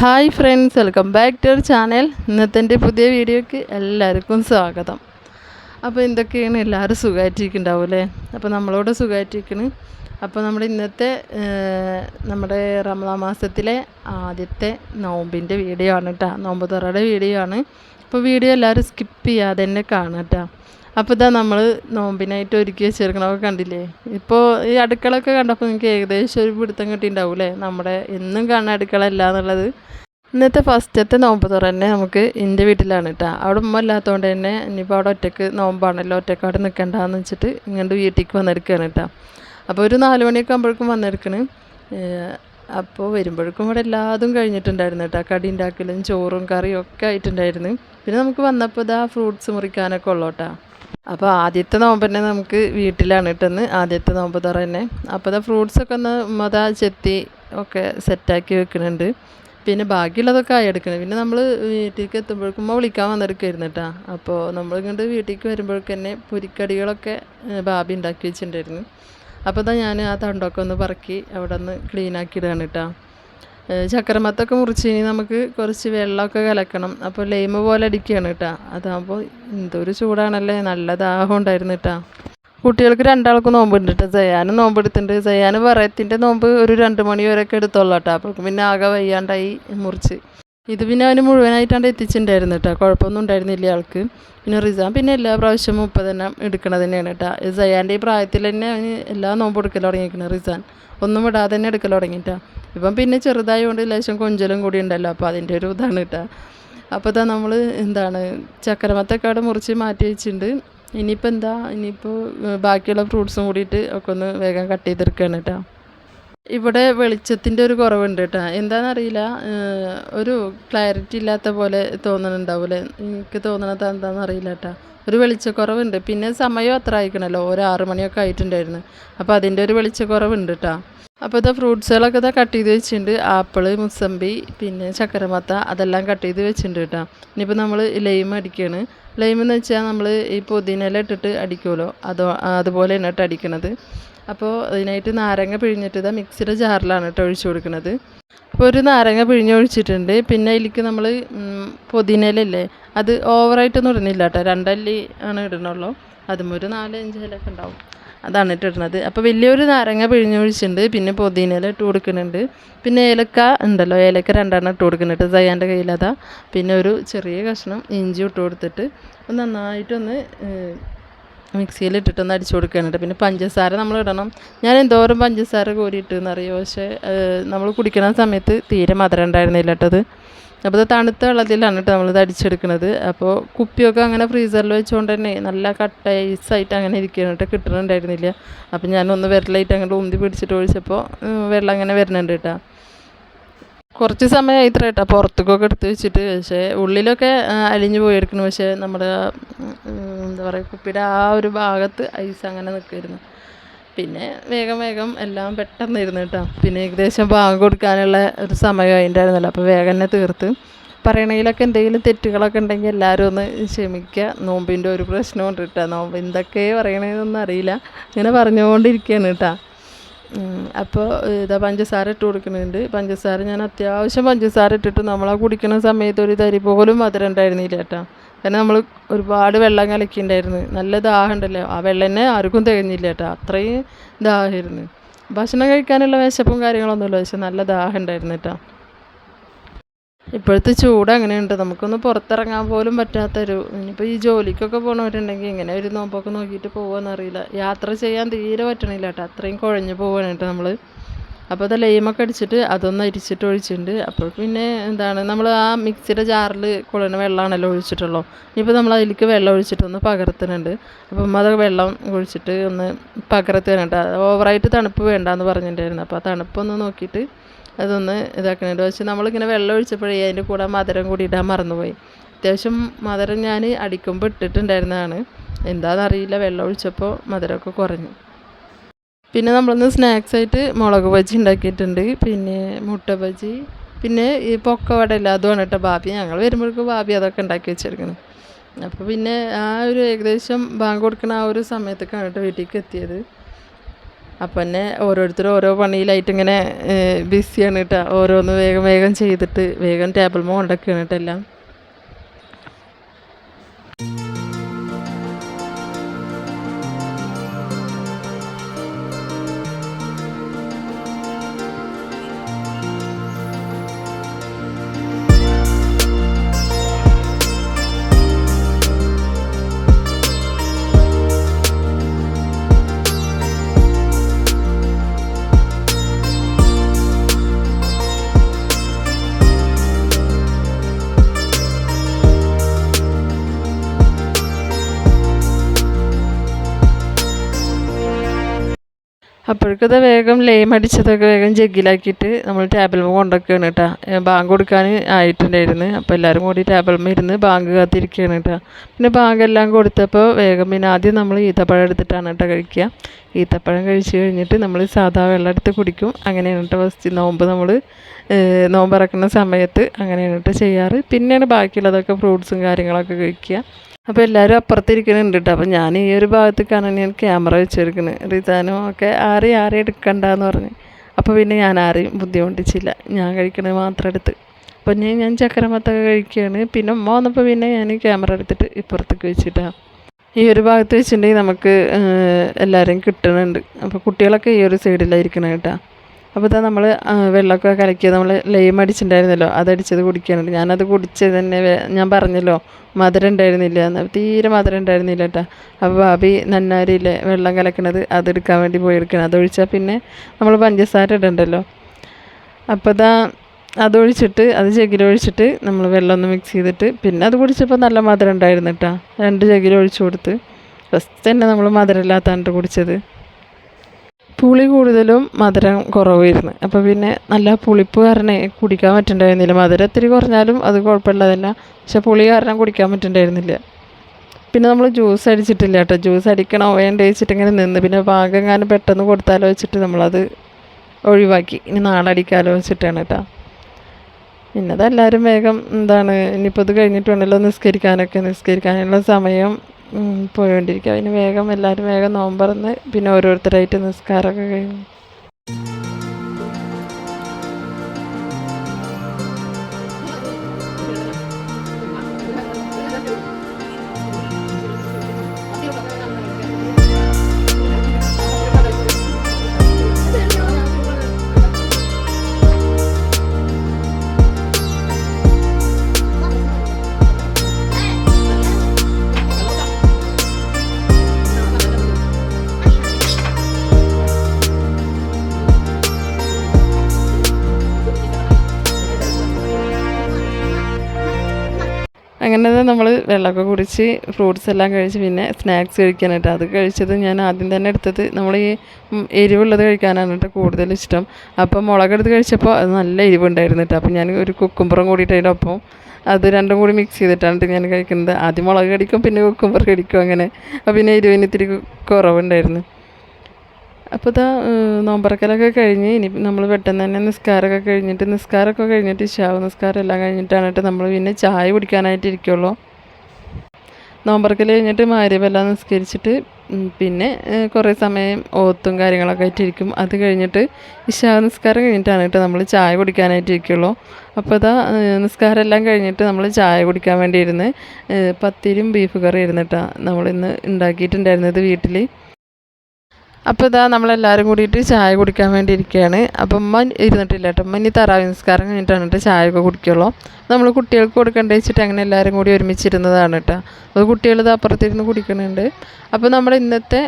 Hi friends welcome back to our channel ഇന്നത്തെ എന്റെ പുതിയ വീഡിയോയ്ക്ക് എല്ലാവർക്കും സ്വാഗതം. അപ്പോൾ എന്തൊക്കെയാണ് എല്ലാവരും സുഖമായിട്ടിരിക്കുന്നുണ്ടാവും അല്ലേ അപ്പോൾ നമ്മളോട് സുഖമായിട്ടിരിക്കണ് അപ്പോൾ നമ്മൾ ഇന്നത്തെ നമ്മുടെ റമദാ മാസത്തിലെ ആദ്യത്തെ നോമ്പിന്റെ വീഡിയോ ആണ് കേട്ടോ. നോമ്പ് തുറയുടെ വീഡിയോ ആണ്. അപ്പോൾ വീഡിയോ എല്ലാവരും സ്കിപ്പ് ചെയ്യാതെ തന്നെ കാണാം കേട്ടോ. അപ്പോൾ ഇതാ നമ്മൾ നോമ്പിനായിട്ട് ഒരുക്കി വെച്ചേർക്കണതൊക്കെ കണ്ടില്ലേ? ഇപ്പോൾ ഈ അടുക്കളൊക്കെ കണ്ടപ്പോൾ നിങ്ങൾക്ക് ഏകദേശം ഒരു പിടുത്തം കിട്ടിയിട്ടുണ്ടാവും അല്ലേ നമ്മുടെ എന്നും കാണുന്ന അടുക്കള അല്ല എന്നുള്ളത്. ഇന്നത്തെ ഫസ്റ്റത്തെ നോമ്പ് തുറ തന്നെ നമുക്ക് എന്റെ വീട്ടിലാണ് കേട്ടോ അവിടെ ഉമ്മ ഇല്ലാത്തതുകൊണ്ട് തന്നെ ഇനിയിപ്പോൾ അവിടെ ഒറ്റയ്ക്ക് നോമ്പാണല്ലോ ഒറ്റയ്ക്ക് അവിടെ നിൽക്കണ്ടെന്ന് വെച്ചിട്ട് ഇങ്ങോട്ട് വീട്ടിലേക്ക് വന്നെടുക്കുകയാണ് കേട്ടോ അപ്പോൾ ഒരു നാല് മണിയൊക്കെ ആകുമ്പോഴേക്കും വന്നെടുക്കണ്. അപ്പോൾ വരുമ്പോഴേക്കും ഇവിടെ എല്ലാതും കഴിഞ്ഞിട്ടുണ്ടായിരുന്നു കേട്ടോ കടി ഉണ്ടാക്കലും ചോറും കറിയും ഒക്കെ ആയിട്ടുണ്ടായിരുന്നു. പിന്നെ നമുക്ക് വന്നപ്പോൾ ഇതാ ഫ്രൂട്ട്സ് മുറിക്കാനൊക്കെ ഉള്ളൂ കേട്ടോ അപ്പോൾ ആദ്യത്തെ നോമ്പ് തന്നെ നമുക്ക് വീട്ടിലാണ് കിട്ടുന്നത് ആദ്യത്തെ നോമ്പ് തുറ തന്നെ. അപ്പോൾ അത് ഫ്രൂട്ട്സൊക്കെ ഒന്ന് മത ചെത്തി ഒക്കെ സെറ്റാക്കി വെക്കുന്നുണ്ട് പിന്നെ ബാക്കിയുള്ളതൊക്കെ ആയി എടുക്കണം പിന്നെ നമ്മൾ വീട്ടിലേക്ക് എത്തുമ്പോഴേക്കും ഉമ്മ വിളിക്കാൻ വന്നെടുക്കായിരുന്നു കേട്ടോ. അപ്പോൾ നമ്മളിങ്ങോട്ട് വീട്ടിലേക്ക് വരുമ്പോഴേക്കും തന്നെ പുരിക്കടികളൊക്കെ ബാബി ഉണ്ടാക്കി വെച്ചിട്ടുണ്ടായിരുന്നു. അപ്പോൾ ഇതാ ഞാൻ ആ തണ്ടൊക്കെ ഒന്ന് പറക്കി അവിടെ ഒന്ന് ക്ലീനാക്കി ഇടുകയാണ് കേട്ടോ. ചക്കരമത്തൊക്കെ മുറിച്ച് ഇനി നമുക്ക് കുറച്ച് വെള്ളമൊക്കെ കലക്കണം. അപ്പോൾ ലൈമ് പോലെ അടിക്കുകയാണ് കേട്ടോ അതാകുമ്പോൾ എന്തൊരു ചൂടാണല്ലേ. നല്ല ദാഹം ഉണ്ടായിരുന്നു കേട്ടോ കുട്ടികൾക്ക് രണ്ടാൾക്കും നോമ്പുണ്ട് കേട്ടോ സയാനും നോമ്പ് എടുത്തിട്ടുണ്ട് സയാന് പറയത്തിന്റെ നോമ്പ് ഒരു രണ്ട് മണി വരെയൊക്കെ എടുത്തോളൂ കേട്ടോ അപ്പോൾ പിന്നെ ആകെ വയ്യാണ്ടായി മുറിച്ച്. ഇത് പിന്നെ അവന് മുഴുവനായിട്ടാണ്ട് എത്തിച്ചിട്ടുണ്ടായിരുന്നു കേട്ടോ കുഴപ്പമൊന്നും ഉണ്ടായിരുന്നില്ല ആൾക്ക് പിന്നെ റിസാൻ പിന്നെ എല്ലാ പ്രാവശ്യവും തന്നെ എടുക്കണത് തന്നെയാണ് കേട്ടോ സയാന്റെ ഈ പ്രായത്തിൽ തന്നെ അവന് എല്ലാ നോമ്പ് എടുക്കൽ തുടങ്ങിയിരിക്കുന്നത് റിസാൻ. ഒന്നും വിടാതെ തന്നെ എടുക്കൽ തുടങ്ങിയിട്ടാ ഇപ്പം പിന്നെ ചെറുതായതുകൊണ്ട് ലേശം കൊഞ്ചലും കൂടി ഉണ്ടല്ലോ അപ്പോൾ അതിന്റെ ഒരു ഇതാണ് കേട്ടോ. അപ്പോൾ ഇതാ നമ്മൾ എന്താണ് ചക്കരമത്തൊക്കെ അവിടെ മുറിച്ച് മാറ്റി വെച്ചിട്ടുണ്ട്. ഇനിയിപ്പോൾ എന്താ ഇനിയിപ്പോൾ ബാക്കിയുള്ള ഫ്രൂട്ട്സും കൂടിയിട്ട് ഒക്കെ ഒന്ന് വേഗം കട്ട് ചെയ്തെടുക്കുകയാണ് കേട്ടോ. ഇവിടെ വെളിച്ചത്തിന്റെ ഒരു കുറവുണ്ട് കേട്ടോ. എന്താണെന്നറിയില്ല ഒരു ക്ലാരിറ്റി ഇല്ലാത്ത പോലെ തോന്നണുണ്ടാവില്ലേ? എനിക്ക് തോന്നണത് എന്താണെന്നറിയില്ല കേട്ടോ. ഒരു വെളിച്ചക്കുറവുണ്ട്. പിന്നെ സമയം അത്ര ആയിക്കണല്ലോ. ഒരു ആറ് മണിയൊക്കെ ആയിട്ടുണ്ടായിരുന്നു. അപ്പോൾ അതിന്റെ ഒരു വെളിച്ചക്കുറവുണ്ട് കേട്ടോ. അപ്പോൾ ഇതാ ഫ്രൂട്ട്സുകളൊക്കെ ഇതാ കട്ട് ചെയ്ത് വെച്ചിട്ടുണ്ട്. ആപ്പിൾ മുസമ്പി പിന്നെ ചക്കരമത്ത അതെല്ലാം കട്ട് ചെയ്ത് വെച്ചിട്ടുണ്ട് കേട്ടോ. ഇനിയിപ്പോൾ നമ്മൾ ലൈം അടിക്കുകയാണ് ലൈം എന്ന് വെച്ചാൽ നമ്മൾ ഈ പുതിനയില ഇട്ടിട്ട് അടിക്കുമല്ലോ. അതോ തന്നെ കേട്ടോ അടിക്കണത്. അപ്പോൾ അതിനായിട്ട് നാരങ്ങ പിഴിഞ്ഞിട്ട് ഇതാ മിക്സിയുടെ ജാറിലാണ് കേട്ടോ ഒഴിച്ചു കൊടുക്കുന്നത് അപ്പോൾ ഒരു നാരങ്ങ പിഴിഞ്ഞൊഴിച്ചിട്ടുണ്ട് പിന്നെ അതിലേക്ക് നമ്മൾ പുതിനയിലല്ലേ അത് ഓവറായിട്ടൊന്നും ഇടുന്നില്ല കേട്ടോ. രണ്ടല്ലി ആണ് ഇടണുള്ളൂ. അതും ഒരു നാലഞ്ച് ഇലൊക്കെ ഉണ്ടാവും. അതാണ് ഇട്ടിടുന്നത് അപ്പോൾ വലിയൊരു നാരങ്ങ പിഴിഞ്ഞൊഴിച്ചിട്ടുണ്ട് പിന്നെ പുതിനയില ഇട്ട് കൊടുക്കുന്നുണ്ട്. പിന്നെ ഏലക്ക ഉണ്ടല്ലോ. ഏലക്ക രണ്ടെണ്ണം ഇട്ട് കൊടുക്കുന്നുണ്ട്. സയ്യാന്റെ കയ്യിലതാ പിന്നെ ഒരു ചെറിയ കഷ്ണം ഇഞ്ചി ഇട്ട് കൊടുത്തിട്ട് ഒന്ന് നന്നായിട്ടൊന്ന് മിക്സിയിൽ മിക്സിയിൽ ഇട്ടിട്ടൊന്ന് അടിച്ചു കൊടുക്കാനുണ്ട് പിന്നെ പഞ്ചസാര നമ്മൾ ഇടണം. ഞാൻ എന്തോരം പഞ്ചസാര കോരിയിട്ട് അറിയോ പക്ഷേ നമ്മൾ കുടിക്കുന്ന സമയത്ത് തീരെ മധുരം ഉണ്ടായിരുന്നില്ല കേട്ടത് അപ്പോൾ ഇത് തണുത്ത വെള്ളത്തിലാണ് കേട്ടോ നമ്മളിത് അടിച്ചെടുക്കുന്നത് അപ്പോൾ കുപ്പിയൊക്കെ അങ്ങനെ ഫ്രീസറിൽ വെച്ചുകൊണ്ട് തന്നെ നല്ല കട്ട ഐസായിട്ട് അങ്ങനെ ഇരിക്കുകയാണ് കേട്ടോ കിട്ടണുണ്ടായിരുന്നില്ല. അപ്പോൾ ഞാനൊന്ന് വിരലായിട്ട് അങ്ങോട്ട് ഉന്തി പിടിച്ചിട്ട് ഒഴിച്ചപ്പോൾ വെള്ളം അങ്ങനെ വരുന്നുണ്ട് കേട്ടോ കുറച്ച് സമയം ഇത്ര കേട്ടോ പുറത്തേക്കൊക്കെ എടുത്ത് വെച്ചിട്ട്. പക്ഷേ ഉള്ളിലൊക്കെ അലിഞ്ഞു പോയിരിക്കുന്നു പക്ഷേ നമ്മുടെ എന്താ പറയുക കുപ്പിയുടെ ആ ഒരു ഭാഗത്ത് ഐസ് അങ്ങനെ നിൽക്കുമായിരുന്നു പിന്നെ വേഗം വേഗം എല്ലാം പെട്ടെന്ന് ഇരുന്ന് കേട്ടോ. പിന്നെ ഏകദേശം ബാങ്ക് കൊടുക്കാനുള്ള ഒരു സമയം അതിന്റെയായിരുന്നല്ലോ അപ്പോൾ വേഗം തന്നെ തീർത്ത്. പറയണതിലൊക്കെ എന്തെങ്കിലും തെറ്റുകളൊക്കെ ഉണ്ടെങ്കിൽ എല്ലാവരും ഒന്ന് ക്ഷമിക്കുക നോമ്പിന്റെ ഒരു പ്രശ്നമുണ്ട് കേട്ടോ. നോമ്പ് എന്തൊക്കെ പറയണതെന്നൊന്നും അറിയില്ല. ഇങ്ങനെ പറഞ്ഞുകൊണ്ടിരിക്കുകയാണ് കേട്ടോ. അപ്പോൾ ഇതാ പഞ്ചസാര ഇട്ട് കൊടുക്കുന്നുണ്ട്. പഞ്ചസാര ഞാൻ അത്യാവശ്യം പഞ്ചസാര ഇട്ടിട്ട് നമ്മളാ കുടിക്കുന്ന സമയത്ത് ഒരു തരി പോലും മധുരം ഉണ്ടായിരുന്നില്ല കേട്ടോ. കാരണം നമ്മൾ ഒരുപാട് വെള്ളം കലക്കിയിട്ടുണ്ടായിരുന്നു നല്ല ദാഹം ഉണ്ടല്ലോ ആ വെള്ളം തന്നെ ആർക്കും തികഞ്ഞില്ല കേട്ടോ അത്രയും ദാഹമായിരുന്നു ഭക്ഷണം കഴിക്കാനുള്ള വിശപ്പും കാര്യങ്ങളൊന്നുമില്ല. പക്ഷെ നല്ല ദാഹം ഉണ്ടായിരുന്നു കേട്ടോ ഇപ്പോഴത്തെ ചൂട് അങ്ങനെയുണ്ട്. നമുക്കൊന്ന് പുറത്തിറങ്ങാൻ പോലും പറ്റാത്തൊരു ഇനിയിപ്പോൾ ഈ ജോലിക്കൊക്കെ പോകണവരുണ്ടെങ്കിൽ ഇങ്ങനെ ഒരു നോമ്പൊക്കെ നോക്കിയിട്ട് പോകുമെന്നറിയില്ല യാത്ര ചെയ്യാൻ തീരെ പറ്റണില്ല കേട്ടോ അത്രയും കുഴഞ്ഞു പോവാണ് കേട്ടോ നമ്മൾ അപ്പോൾ അത് ലൈമൊക്കെ അടിച്ചിട്ട് അതൊന്ന് അരിച്ചിട്ട് ഒഴിച്ചിട്ടുണ്ട്. അപ്പോൾ പിന്നെ എന്താണ് നമ്മൾ ആ മിക്സിയുടെ ജാറിൽ കുളന വെള്ളമാണല്ലോ ഒഴിച്ചിട്ടുള്ളൂ. ഇനിയിപ്പോൾ നമ്മൾ അതിലേക്ക് വെള്ളം ഒഴിച്ചിട്ടൊന്ന് പകർത്തുന്നുണ്ട് അപ്പം അത് വെള്ളം ഒഴിച്ചിട്ട് ഒന്ന് പകർത്തുന്നുണ്ട് ഓവറായിട്ട് തണുപ്പ് വേണ്ടാന്ന് പറഞ്ഞിട്ടുണ്ടായിരുന്നു. അപ്പോൾ ആ തണുപ്പൊന്ന് നോക്കിയിട്ട് അതൊന്ന് ഇതാക്കുന്നുണ്ട് പക്ഷെ നമ്മളിങ്ങനെ വെള്ളം ഒഴിച്ചപ്പോഴേ അതിന്റെ കൂടെ മധുരം കൂടി ഇടാൻ മറന്നുപോയി. അത്യാവശ്യം മധുരം ഞാൻ അടിക്കുമ്പോൾ ഇട്ടിട്ടുണ്ടായിരുന്നതാണ്. എന്താണെന്നറിയില്ല വെള്ളം ഒഴിച്ചപ്പോൾ മധുരമൊക്കെ കുറഞ്ഞു. പിന്നെ നമ്മളൊന്ന് സ്നാക്സ് ആയിട്ട് മുളക് ബജി ഉണ്ടാക്കിയിട്ടുണ്ട്. പിന്നെ മുട്ട ബജി. പിന്നെ ഈ പൊക്കവട ഇല്ല അതുമാണ് കേട്ടോ ബാബി ഞങ്ങൾ വരുമ്പോഴേക്കും ബാബി അതൊക്കെ ഉണ്ടാക്കി വെച്ചിരിക്കുന്നത് അപ്പോൾ പിന്നെ ആ ഒരു ഏകദേശം ബാങ്ക് കൊടുക്കുന്ന ആ ഒരു സമയത്തൊക്കെയാണ് കേട്ടോ വീട്ടിലേക്ക് എത്തിയത്. അപ്പം തന്നെ ഓരോരുത്തരും ഓരോ പണിയിലായിട്ട് ഇങ്ങനെ ബിസിയാണ് കേട്ടോ. ഓരോന്ന് വേഗം വേഗം ചെയ്തിട്ട് വേഗം ടേബിൾ മോ ഉണ്ടാക്കുകയാണ് കേട്ടോ എല്ലാം. അപ്പോഴേക്കത് വേഗം ലെയിം അടിച്ചതൊക്കെ വേഗം ജഗ്ഗിലാക്കിയിട്ട് നമ്മൾ ടേബിൾ കൊണ്ടുവയ്ക്കുകയാണ് കേട്ടോ. ബാങ്ക് കൊടുക്കാൻ ആയിട്ടുണ്ടായിരുന്നു. അപ്പോൾ എല്ലാവരും കൂടി ടേബിൾമേ ഇരുന്ന് ബാങ്ക് കാത്തിരിക്കുകയാണ് കേട്ടോ. പിന്നെ ബാങ്ക് എല്ലാം കൊടുത്തപ്പോൾ വേഗം പിന്നെ ആദ്യം നമ്മൾ ഈത്തപ്പഴം എടുത്തിട്ടാണ് കേട്ടോ കഴിക്കുക. ഈത്തപ്പഴം കഴിച്ച് കഴിഞ്ഞിട്ട് നമ്മൾ സാധാ വെള്ളം എടുത്ത് കുടിക്കും. അങ്ങനെയാണ് കേട്ടോ ഫസ്റ്റ് നോമ്പ് നമ്മൾ നോമ്പ് ഇറക്കുന്ന സമയത്ത് അങ്ങനെയാണ് കേട്ടോ ചെയ്യാറ്. പിന്നെയാണ് ബാക്കിയുള്ളതൊക്കെ ഫ്രൂട്ട്സും കാര്യങ്ങളൊക്കെ കഴിക്കുക. അപ്പോൾ എല്ലാവരും അപ്പുറത്തിരിക്കുന്നുണ്ട് കേട്ടോ അപ്പോൾ ഞാൻ ഈ ഒരു ഭാഗത്തേക്കാണ് ഞാൻ ക്യാമറ വെച്ചെടുക്കുന്നത് റിതാനും ഒക്കെ ആരെയും ആരെയും എടുക്കണ്ടെന്ന് പറഞ്ഞ്. അപ്പോൾ പിന്നെ ഞാൻ ആരെയും ബുദ്ധിമുട്ടിച്ചില്ല. ഞാൻ കഴിക്കണത് മാത്രം എടുത്ത്. അപ്പോൾ ഞാൻ ഞാൻ ചക്കരമത്തൊക്കെ കഴിക്കുകയാണ്. പിന്നെ ഉമ്മ വന്നപ്പോൾ പിന്നെ ഞാൻ ക്യാമറ എടുത്തിട്ട് ഇപ്പുറത്തേക്ക് വെച്ചിട്ടാണ് ഈ ഒരു ഭാഗത്ത് വെച്ചിട്ടുണ്ടെങ്കിൽ നമുക്ക് എല്ലാവരെയും കിട്ടുന്നുണ്ട് അപ്പോൾ കുട്ടികളൊക്കെ ഈ ഒരു സൈഡിലായിരിക്കണം കേട്ടോ. അപ്പോൾ ഇതാ നമ്മൾ വെള്ളമൊക്കെ കലക്കിയത് നമ്മൾ ലൈം അടിച്ചിട്ടുണ്ടായിരുന്നല്ലോ അതടിച്ചത് കുടിക്കാനുണ്ട് ഞാനത് കുടിച്ചത് തന്നെ ഞാൻ പറഞ്ഞല്ലോ മധുരം ഉണ്ടായിരുന്നില്ല. എന്ന് തീരെ മധുരം ഉണ്ടായിരുന്നില്ല കേട്ടോ. അപ്പോൾ ഭാബി നന്നാരിയിലെ വെള്ളം കലക്കണത് അതെടുക്കാൻ വേണ്ടി പോയി എടുക്കണം. അതൊഴിച്ചാൽ പിന്നെ നമ്മൾ പഞ്ചസാര ഇടണ്ടല്ലോ. അപ്പോൾ ഇതാ അതൊഴിച്ചിട്ട് അത് ജഗിലൊഴിച്ചിട്ട് നമ്മൾ വെള്ളം ഒന്ന് മിക്സ് ചെയ്തിട്ട് പിന്നെ അത് കുടിച്ചപ്പോൾ നല്ല മധുരം ഉണ്ടായിരുന്നു കേട്ടോ. രണ്ട് ജഗിലൊഴിച്ച് കൊടുത്ത്. ഫസ്റ്റ് തന്നെ നമ്മൾ മധുരം ഇല്ലാത്തതാണ് കുടിച്ചത്. പുളി കൂടുതലും മധുരം കുറവായിരുന്നു. അപ്പോൾ പിന്നെ നല്ല പുളിപ്പ് കാരണം കുടിക്കാൻ പറ്റുന്നുണ്ടായിരുന്നില്ല മധുരം ഇത്തിരി കുറഞ്ഞാലും അത് കുഴപ്പമുള്ളതല്ല പക്ഷെ പുളി കാരണം കുടിക്കാൻ പറ്റുന്നുണ്ടായിരുന്നില്ല പിന്നെ നമ്മൾ ജ്യൂസ് അടിച്ചിട്ടില്ല കേട്ടോ. ജ്യൂസ് അടിക്കണോ വേണ്ട വെച്ചിട്ട് ഇങ്ങനെ നിന്ന്. പിന്നെ പാകം എങ്ങാനും പെട്ടെന്ന് കൊടുത്താലോ വെച്ചിട്ട് നമ്മളത് ഒഴിവാക്കി. ഇനി നാളെ അടിക്കാലോ വെച്ചിട്ടാണ് കേട്ടോ. പിന്നെ അതെല്ലാവരും വേഗം എന്താണ് ഇനിയിപ്പോൾ ഇത് കഴിഞ്ഞിട്ട് വേണമല്ലോ നിസ്കരിക്കാനൊക്കെ. നിസ്കരിക്കാനുള്ള സമയം പോയിക്കൊണ്ടിരിക്കുക അതിന് വേഗം എല്ലാവരും വേഗം നോമ്പ് തുറന്ന് പിന്നെ ഓരോരുത്തരായിട്ട് നിസ്കാരമൊക്കെ കഴിഞ്ഞു. അങ്ങനെ നമ്മൾ വെള്ളമൊക്കെ കുടിച്ച് ഫ്രൂട്ട്സ് എല്ലാം കഴിച്ച് പിന്നെ സ്നാക്സ് കഴിക്കാനായിട്ട് അത് കഴിച്ചത് ഞാൻ ആദ്യം തന്നെ എടുത്തത് നമ്മൾ ഈ എരിവുള്ളത് കഴിക്കാനാണ് കേട്ടോ കൂടുതൽ ഇഷ്ടം. അപ്പോൾ മുളകെടുത്ത് കഴിച്ചപ്പോൾ അത് നല്ല എരിവുണ്ടായിരുന്നു കേട്ടോ. അപ്പോൾ ഞാൻ ഒരു കുക്കുംബറും കൂടിയിട്ട് അതിന്റെ ഒപ്പം അത് രണ്ടും കൂടി മിക്സ് ചെയ്തിട്ടാണ് ഞാൻ കഴിക്കുന്നത്. ആദ്യം മുളക് കടിക്കും പിന്നെ കുക്കുംബർ കടിക്കും അങ്ങനെ. അപ്പോൾ പിന്നെ എരിവിന് ഇത്തിരി കുറവുണ്ടായിരുന്നു. അപ്പോൾ ഇതാ നോമ്പറക്കലൊക്കെ കഴിഞ്ഞ് ഇനി നമ്മൾ പെട്ടെന്ന് തന്നെ നിസ്കാരമൊക്കെ കഴിഞ്ഞിട്ട് നിസ്കാരമൊക്കെ കഴിഞ്ഞിട്ട് ഇഷാവ് നിസ്കാരം എല്ലാം കഴിഞ്ഞിട്ടാണ് നമ്മൾ പിന്നെ ചായ കുടിക്കാനായിട്ട് ഇരിക്കുള്ളൂ. നോമ്പറക്കൽ കഴിഞ്ഞിട്ട് മാര്യമെല്ലാം നിസ്കരിച്ചിട്ട് പിന്നെ കുറേ സമയം ഓത്തും കാര്യങ്ങളൊക്കെ ആയിട്ടിരിക്കും അത് കഴിഞ്ഞിട്ട് ഇഷാ നിസ്കാരം കഴിഞ്ഞിട്ടാണ് കേട്ടോ നമ്മൾ ചായ കുടിക്കാനായിട്ട് ഇരിക്കുള്ളൂ. അപ്പോൾ ഇതാ നിസ്കാരം എല്ലാം കഴിഞ്ഞിട്ട് നമ്മൾ ചായ കുടിക്കാൻ വേണ്ടി ഇരുന്ന് പത്തിരിയും ബീഫ് കറി ഇരുന്നിട്ടാണ് നമ്മളിന്ന് ഉണ്ടാക്കിയിട്ടുണ്ടായിരുന്നത് വീട്ടിൽ അപ്പോൾ ഇതാ നമ്മളെല്ലാവരും കൂടിയിട്ട് ചായ കുടിക്കാൻ വേണ്ടി ഇരിക്കുകയാണ് അപ്പം ഉമ്മ ഇരുന്നിട്ടില്ല കേട്ടോ. ഉമ്മ ഇനി തറാവി നിസ്കാരം കഴിഞ്ഞിട്ടാണ് കേട്ടോ ചായ ഒക്കെ കുടിക്കുള്ളൂ. നമ്മൾ കുട്ടികൾക്ക് കൊടുക്കേണ്ട വെച്ചിട്ട് അങ്ങനെ എല്ലാവരും കൂടി ഒരുമിച്ചിരുന്നതാണ് കേട്ടോ. അത് കുട്ടികൾ ഇത് അപ്പുറത്തിരുന്ന് കുടിക്കുന്നുണ്ട്. അപ്പോൾ നമ്മൾ ഇന്നത്തെ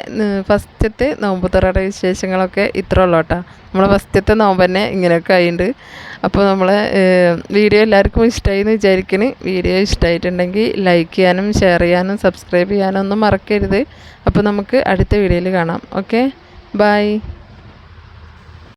ഫസ്റ്റത്തെ നോമ്പ് തുറയുടെ വിശേഷങ്ങളൊക്കെ ഇത്ര ഉള്ളൂ കേട്ടോ. നമ്മൾ ഫസ്റ്റത്തെ നോമ്പ് തന്നെ ഇങ്ങനെയൊക്കെ ആയിട്ടുണ്ട് അപ്പോൾ നമ്മൾ വീഡിയോ എല്ലാവർക്കും ഇഷ്ടമായി എന്ന് വിചാരിക്കുന്നു വീഡിയോ ഇഷ്ടമായിട്ടുണ്ടെങ്കിൽ ലൈക്ക് ചെയ്യാനും ഷെയർ ചെയ്യാനും സബ്സ്ക്രൈബ് ചെയ്യാനും ഒന്നും മറക്കരുത്. അപ്പോൾ നമുക്ക് അടുത്ത വീഡിയോയിൽ കാണാം. ഓക്കെ? ബൈ.